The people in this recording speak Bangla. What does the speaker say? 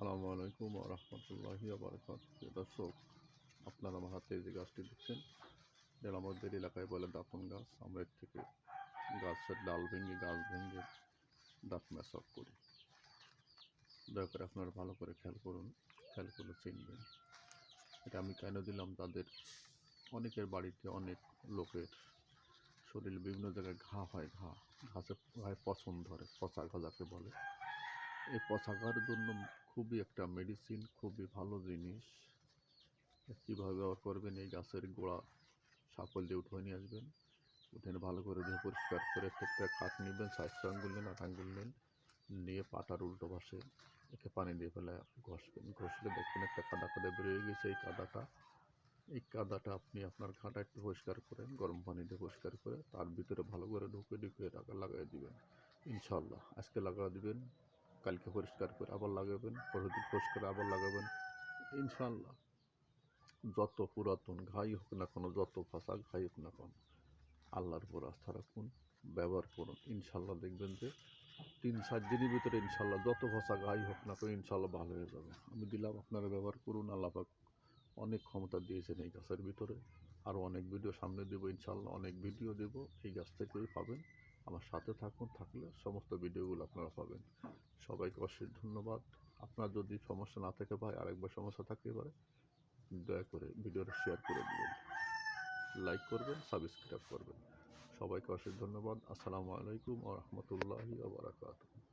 আসসালামু আলাইকুম রহমতুল্লাহি দর্শক, আপনারা আমার হাতে যে গাছটি দেখছেন, যেটা আমাদের এলাকায় বলে দাঁতন গাছ। আমরা এর থেকে গাছের ডাল ভেঙে, গাছ ভেঙে দাঁত মেশাপ করি। দয়া করে আপনারা ভালো করে খেয়াল করুন, খেয়াল করে চিনবেন। এটা আমি কেন দিলাম? তাদের অনেকের বাড়িতে অনেক লোকের শরীর বিভিন্ন জায়গায় ঘা হয়, ঘা। ঘাসে গায়ে পছন্দ ধরে পচা ঘা যাকে বলে। এই পচাঘার জন্য খুবই একটা মেডিসিন খুবই ভালো জিনিস। কীভাবে ব্যবহার করবেন, এই গাছের গোড়া সাকল দিয়ে উঠে নিয়ে আসবেন। উঠে ভালো করে ধুয়ে পরিষ্কার করে একটা কাঠ নেবেন সাইজ আঙ্গুল নেন আট আঙ্গুল নেন, নিয়ে পাটার উল্টো পাশে একে পানি দিয়ে ফেলে ঘষবেন। ঘষলে দেখবেন একটা কাদা কাদা বেরিয়ে গেছে এই কাদাটা। এই কাদাটা আপনি আপনার ঘাটা একটু পরিষ্কার করেন, গরম পানি দিয়ে পরিষ্কার করে তার ভিতরে ভালো করে ঢুকে ঢুকে লাগাই দিবেন। ইনশাল্লাহ আজকে লাগা দিবেন কালকে পরিষ্কার করে আবার লাগাবেন, পরদিন পরিষ্কার আবার লাগাবেন। ইনশাল্লাহ যত পুরাতন ঘাই হোক না কোনো, যত ফাঁসা ঘাই হোক না কোনো, আল্লাহর উপর আস্থা রাখুন, ব্যবহার করুন। ইনশাল্লাহ দেখবেন যে তিন সাত দিনের ভিতরে ইনশাল্লাহ যত ভাষা গাই হোক না কেন ইনশাল্লাহ ভালো হয়ে যাবে। আমি দিলাম, আপনারা ব্যবহার করুন, আল্লাহ পাক অনেক ক্ষমতা দিয়েছেন এই গাছের ভিতরে। আরও অনেক ভিডিও সামনে দেবো ইনশাল্লাহ অনেক ভিডিও দেব। এই গাছ থেকেই পাবেন। আমার সাথে থাকুন, থাকলে সমস্ত ভিডিওগুলো আপনারা পাবেন। সবাইকে অশেষ ধন্যবাদ। আপনার যদি সমস্যা না থাকে ভাই, আরেকবার সমস্যা থাকতে পারে, দয়া করে ভিডিওটা শেয়ার করে দেবেন। লাইক করবেন সাবস্ক্রাইব করবেন। সবাইকে অশেষ ধন্যবাদ। আসসালামু আলাইকুম ও রহমতুল্লাহি বারাকাতুহ।